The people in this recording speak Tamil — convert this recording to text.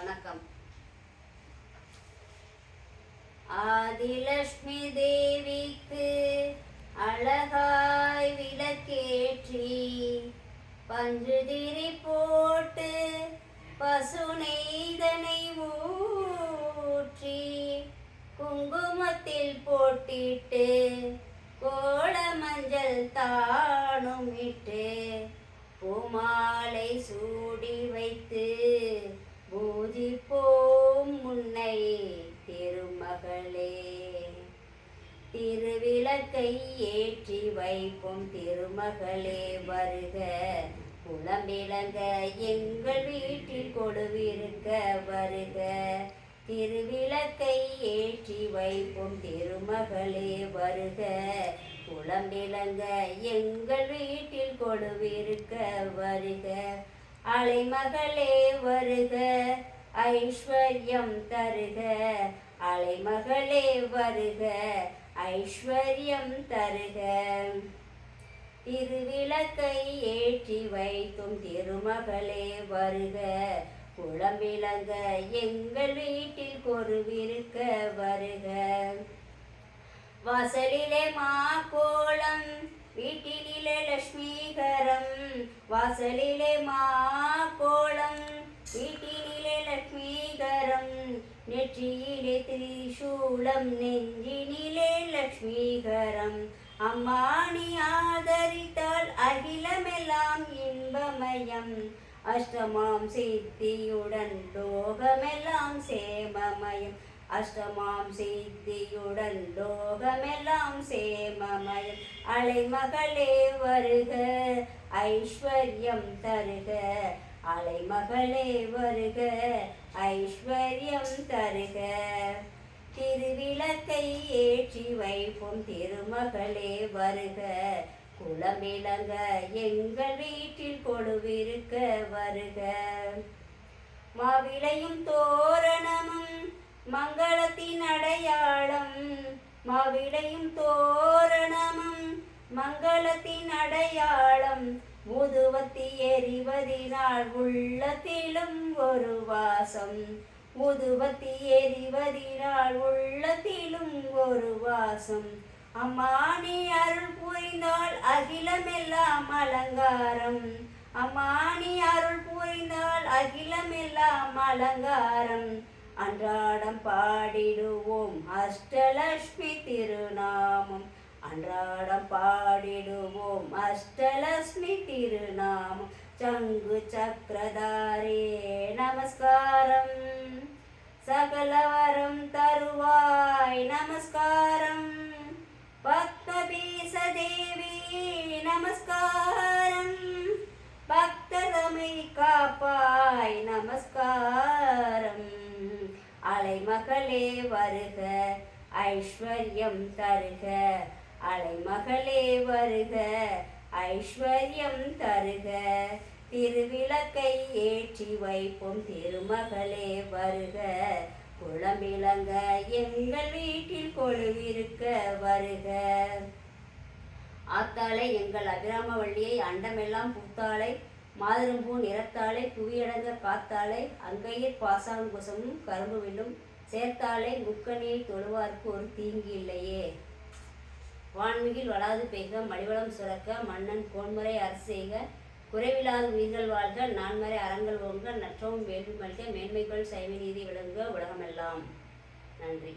வணக்கம். ஆதிலட்சுமி தேவிக்கு அழகாய் விளக்கேற்றி பஞ்சுதிரி போட்டு பசு நெய்தனை ஊற்றி குங்குமத்தில் போட்டிட்டு திருவிளக்கை ஏற்றி வைப்போம் திருமகளே வருக. குளமிழங்க எங்கள் வீட்டில் கொடுவிருக்க வருக. திருவிளக்கை ஏற்றி வைப்போம் திருமகளே வருக. குளமிழங்க எங்கள் வீட்டில் கொடுவிருக்க வருக. அலைமகளே வருக ஐஸ்வர்யம் தருக. அலைமகளே வருக ஐஸ்வர்யம் தருக. திருவிளக்கை ஏற்றி வைத்தும் திருமகளே வருக. குளம்பிளங்க எங்கள் வீட்டில் கொருவிருக்க வருக. வாசலிலே மா கோலம் வீட்டினிலே லட்சுமிகரம். வாசலிலே மா கோலம் நெற்றியிலே திரிசூலம் நெஞ்சினிலே லட்சுமிகரம். அம்மானி ஆதரித்தால் அகிலமெல்லாம் இன்பமயம். அஷ்டமாம் சித்தியுடன் லோகமெல்லாம் சேமமயம். அஷ்டமாம் சித்தியுடன் லோகமெல்லாம் சேமமயம். அலைமகளே வருக ஐஸ்வர்யம் தருக. அலைமகளே வருக ஐஸ்வர்யம் தருக. திருவிளக்கை ஏற்றி வைப்போம் திருமகளே வருக. குளமிளங்க எங்கள் வீட்டில் கொடுவிருக்க வருக. மாவிளையும் தோரணமும் மங்களத்தின் அடையாளம். மாவிளையும் தோரணமும் மங்களத்தின் அடையாளம். முதுவத்தி எறிவதினால் உள்ளத்திலும் ஒரு வாசம். முதுவத்தி எறிவதினால் உள்ளத்திலும் ஒரு வாசம். அம்மா நீ அருள் புரிந்தால் அகிலமெல்லாம் அலங்காரம். அம்மா நீ அருள் புரிந்தால் அகிலமெல்லாம் அலங்காரம். அன்றாடம் பாடிடுவோம் அஷ்டலட்சுமி திருநாமம். அன்றாடம் பாடிடுவோம். அஷ்டலட்சுமி திருநாமம். சங்கு சக்கரதாரே நமஸ்காரம். சகலவரம் தருவாய் நமஸ்காரம். பத்மபீச தேவி நமஸ்காரம். பக்ததமை காப்பாய் நமஸ்காரம். அலைமகளே வருக ஐஸ்வர்யம் தருக. அலைமகளே வருக ஐஸ்வர்யம் தருக. திருவிளக்கை ஏற்றி வைப்போம் திருமகளே வருக. குளமிளங்க எங்கள் வீட்டில் கொழுவிருக்க வருக. ஆத்தாளை எங்கள் அபிராமவள்ளியை அண்டமெல்லாம் பூத்தாளை மாதுளம்பூ நிறத்தாளை புவியடங்க காத்தாளை அங்கையிற் பாசாங்குசமும் கரும்புவில்லும் சேர்த்தாளை முக்கணியை தொழுவார்க்கு ஒரு தீங்கு இல்லையே. வான்மிகில் வளாது பெய்க மடிவளம் சுரக்க மன்னன் கோன்முறை அரசு செய்க குறைவில்லாத உயிர்கள் வாழ்க நான்மறை அறங்கள் ஓங்க நற்றவும் வேள்வி மல்க மேன்மைகள் சைவ நீதி விளங்க உலகமெல்லாம். நன்றி.